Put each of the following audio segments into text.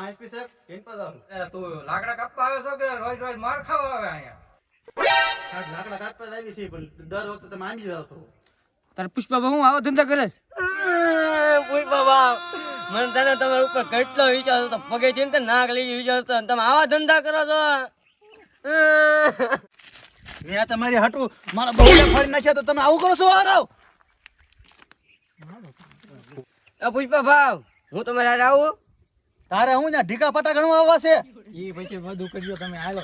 પાંચ પી સાહેબ કેમ પર જાવ તું લાકડા કાપવા આવ્યો છો કે રોજ રોજ માર ખાવા આવે અહીંયા? લાકડા કાપવા આવી છે પણ દર વખતે તમે આમી જાવ છો. તાર પુષ્પા હું આવો ધંધા કરે છે? પુષ્પા બાપ મને તને તમારા ઉપર કેટલો વિચાર હતો પગે જઈને ને નાક લઈ વિચાર હતો તમે આવા ધંધા કરો છો? મેં તમારી હાટુ મારા બહુ ફાડી નાખ્યા તો તમે આવું કરો છો આરાવ પુષ્પા ભાવ હું તમારે આવું? તારે હું ત્યાં ઢીકા પાટા ગણવા આવવા છે? ઈ પછી બધું કરજો તમે હાલો.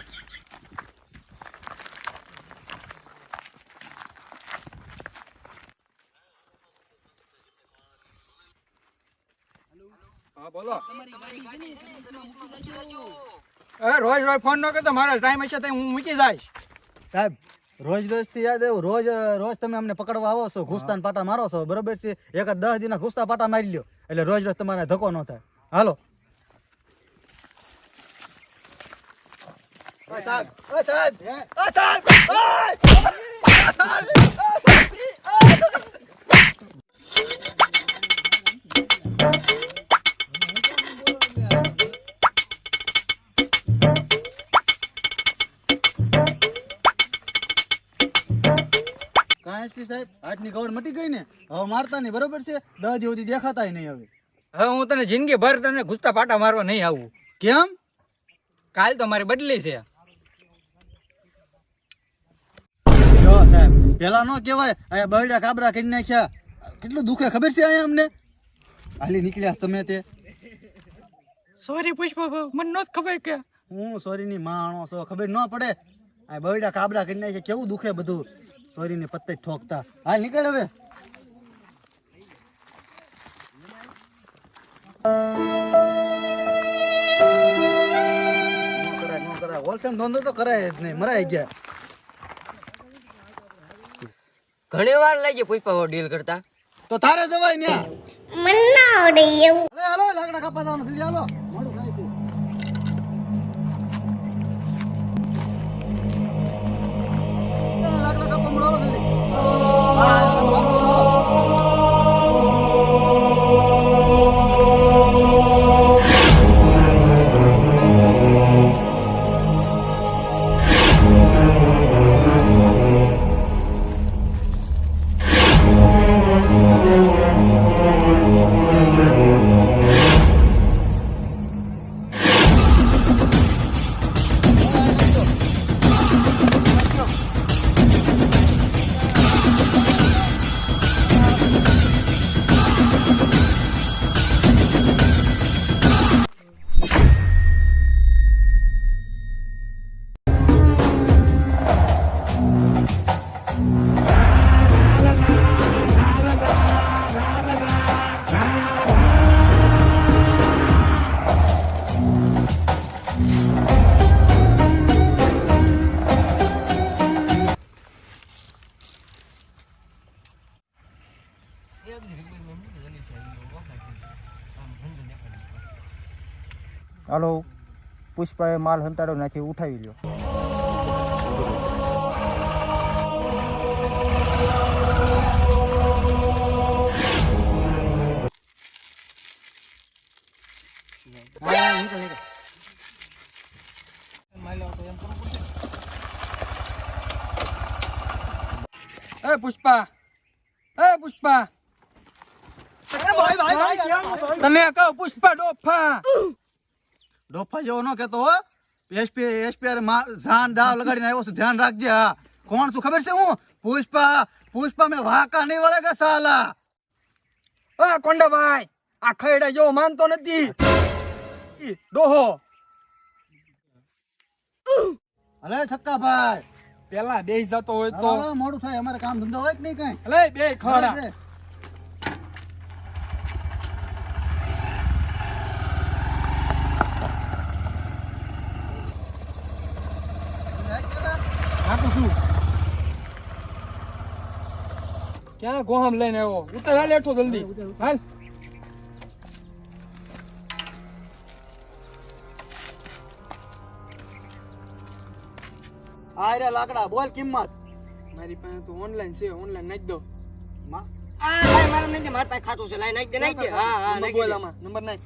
હા બોલો. એ રોજ રોજ ફોન ન કરતો મારો ટાઈમ હશે તો હું મૂકી જઈશ. સાહેબ રોજ રોજથી યાદ એવું રોજ રોજ તમે અમને પકડવા આવો છો ઘૂસતા પાટા મારો છો બરોબર છે? એક દસ દિના ઘૂસતા પાટા મારી લ્યો એટલે રોજ રોજ તમારે ધક્કો ન થાય. હાલો. ઓય સાહેબ Asad! સાહેબ આજની ગવડ મટી ગઈ ને? હવે મારતા નહીં બરોબર છે? દસ જેવું દેખાતા નહીં હવે. હવે હું તને જિંદગી ભર તને ઘૂસતા પાટા મારવા નહીં આવું. કેમ? કાલ તો મારી બદલી છે જો સાહેબ પેલા નો કહેવાય અહીંયા બરડા કાબરા કરી નાખ્યા. કેટલું દુખે ખબર છે અહીંયા અમને? હાલી નીકળ્યા તમે તે. સોરી પુષ્પા ભાવ મને નહોત ખબર કે. હું સોરીની માણો છો ખબર ન પડે. આ બરડા કાબરા કરી નાખ્યા કેવું દુખે બધું? સોરીને પત્તે ઠોકતા. હાલ નીકળ હવે. હોલસેલ ધંધો તો કરાય જ નહીં મરાઈ ગયા. ઘણી વાર લાગી પુષ્પા ભાવ ડીલ કરતા. તો તારે જવાય ને મને ના આવડે એવું. હાલો લાકડા કાપવા જવાનું જલ્દી હાલો. હાલો પુષ્પાએ માલ હંતાડો નાખી ઉઠાવી લ્યો. એ પુષ્પા એ પુષ્પા. તને કહું પુષ્પા ડોફા. ડોફા જેવો ન કહેતો હો. એસપી જાન દાવ લગાડીને આવ્યો છું. ધ્યાન રાખજે હા. કોણ છું ખબર છે હું? પુષ્પા પુષ્પા મેં વાંકા નહીં વળેગા સાલા? આ કોંડાભાઈ આ ખૈડા જેવો માનતો નથી. ડોહો. અલે છક્કા ભાઈ પેલા બેસી જતો હોય તો. મોડું થાય. અમારે કામ ધંધો હોય કે નહીં કઈ? અલે બે ખડા નાખું છું ક્યાં ગોહમ લઈને આવ્યો ઉતર હાલ એઠો જલ્દી. હાલ રે લાકડા બોલ કિંમત. મારી પાસે તો ઓનલાઈન છે ઓનલાઈન નાખી દો. માં? આ લાય મારા નાખી દે મારા પાસે ખાતું છે. લાય નાખી દે નાખી દે. હા હા નંબર નાખી બોલ આમાં નંબર નાખ.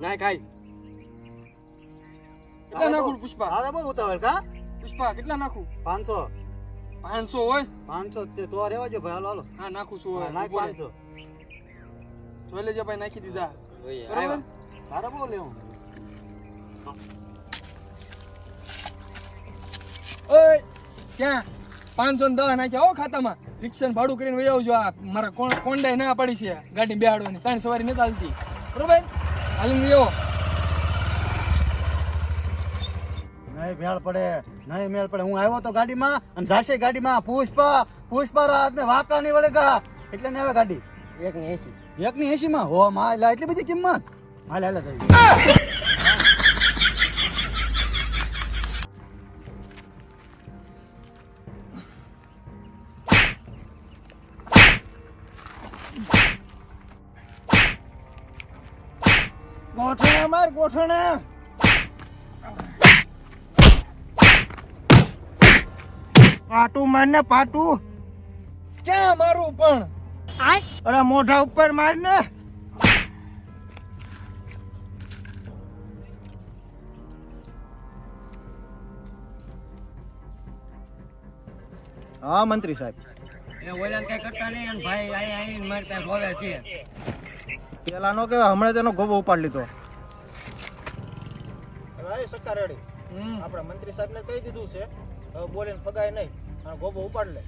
ના ખાઈ. કેટલા નાખું? પુષ્પા. હા બહુ ઉતાવળ કા? પુષ્પા કેટલા નાખું? પાંચસો. પાંચસો હોય? પાંચસો તે તો રેવા જો ભાઈ હાલો હાલો. હા નાખું છું હા, નાખ પાંચસો. જોઈ લેજે ભાઈ નાખી દીધા. બરાબર? તારે બહુ લેવું. ઓય ક્યાં? પાંચસો ને દસ નાખ્યા હો ખાતામાં. રિક્ષા ભાડું કરીને વહી આવજો આ. મારા કોણ કોંડાઈ ના પડી છે. ગાડી બેહાડવાની. ત્રણ સવારી નથી હાલતી. બરોબર? હાલીને વહી આવો નહીં મેળ પડે. નહીં મેળ પડે. હું આવ્યો તો ગાડીમાં અને જાશે ગાડીમાં. પુષ્પા પુષ્પા રાત ને વાંકા નહીં વળે ગા. એટલે ને આવે ગાડી. એક ને એસી. એક ની એસી માં હો માં એટલે એટલી બધી કિંમત. હાલે હાલે થઈ ગોઠણા માર ગોઠણા પાટું મારને પાટું. ક્યાં મારું પણ? અરે મોઢા ઉપર માર ને. હા મંત્રી સાહેબ. એ ઓલા કઈ કરતા નહીં અને ભાઈ આઈ આઈ મારતા રોવે છે. પેલા નો કેવાય હમણાં તેનો ગોબો ઉપાડ લીધો. સક્કા રેડી. આપણે મંત્રી સાહેબને કહી દીધું છે. બોલીને ફગાય નહીં અને ગોબો ઉપાડ લે.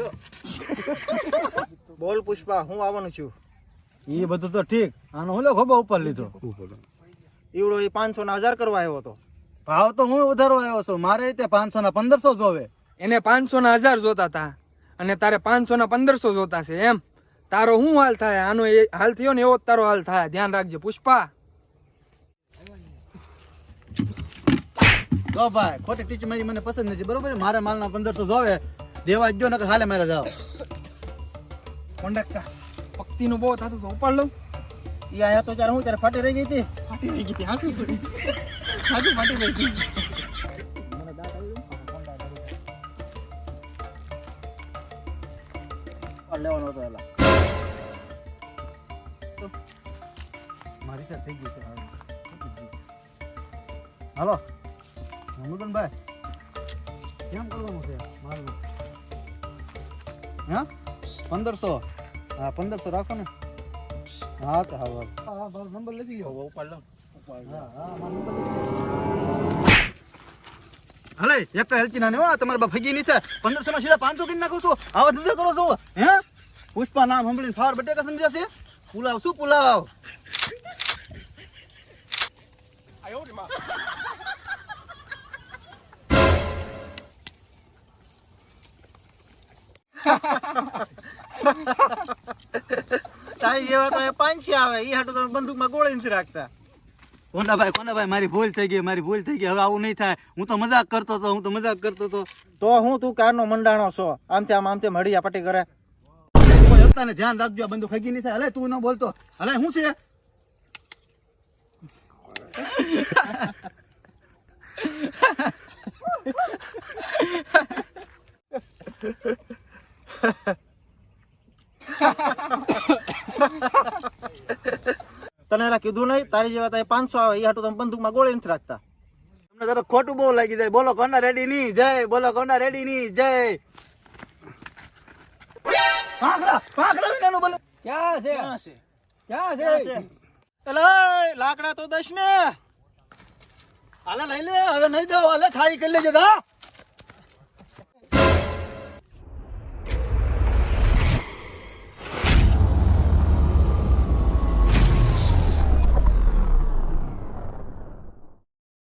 જો. બોલ પુષ્પા હું આવવાનું છું? એ બધું તો ઠીક. આનો હું ગોબો ઉપર લીધો. ઈવડો એ પાંચસો ના હજાર કરવા આવ્યો હતો. ભાવ તો હું વધારો આવ્યો છું. મારે તે પાંચસો ના પંદરસો જોવે. એને પાંચસો ના હજાર જોતા હતા. અને તારે પાંચસો ના પંદરસો જોતા છે એમ. તારો શું હાલ થાય? આનો એ હાલ થયો ને એવો જ તારો હાલ થાય. ધ્યાન રાખજે પુષ્પા. જો ભાઈ ખોટી ટીચ મારી મને પસંદ નથી. બરોબર મારે માલના પંદરસો જોવે. દેવા જો નકર હાલે મારે જાવ. કોન્ડક્ટર ભક્તિનું બહુ થતું તો ઉપાડ લઉં. એ આયા તો ત્યારે હું ત્યારે ફાટી રહી ગઈ હતી. ફાટી રહી ગઈ હતી હાસું પડી. હાસું ફાટી રહી ગઈ. લેવાનો હતો એલા. મારી સાથે થઈ ગઈ છે હાલો. ભાઈ કેમ કરવાનું છે? મારું હા? પંદરસો. હા પંદરસો રાખો ને. હા તો હા હા. નંબર લખી ગયો ઉપાડ લો. હા હા મારો નંબર લખી ગયો હલે એક તો હેલ્ચી ના ને હો તમારે બા ફગી નહીં થાય પંદરસો ના સીધા પાંચસો કરી નાખો છો. આવા ધંધો કરો છો. હે? પુષ્પા નામ સાંભળીને ફાર બટેકા સમજ્યા છે પુલાવ શું પુલાવ? તારી જેવા તો પાંચી આવે. એ હાટું તમે બંદૂકમાં ગોળી નથી રાખતા. કોંડાભાઈ કોંડાભાઈ મારી ભૂલ થઈ ગઈ મારી ભૂલ થઈ ગઈ. હવે આવું નહીં થાય. હું તો મજાક કરતો હતો હું તો મજાક કરતો હતો. તો હું તું કારનો મંડાણો છો? આમ તેમ આમ તેમ હળિયા પટી કરે. કોઈ હપ્તાને ધ્યાન રાખજો આ બંદૂક ખગી નહીં થાય. અલે તું ન બોલતો. અલે શું છે? તને એલા કીધું નહીં તારી જેવા તારે પાંચસો આવે એ હાટું તમે બંદૂકમાં ગોળી નથી રાખતા. તમને જરા ખોટું બહુ લાગી જાય. બોલો કોના રેડી ની? જય. બોલો કોના રેડી ની? જય. પાંખડા પાંખડા વિનાનું બોલો ક્યાં છે? ક્યાં છે? એલા લાકડા તો દસ ને. હાલે લઈ લે હવે નહીં દો હાલે ખાઈ કરી લેજે તા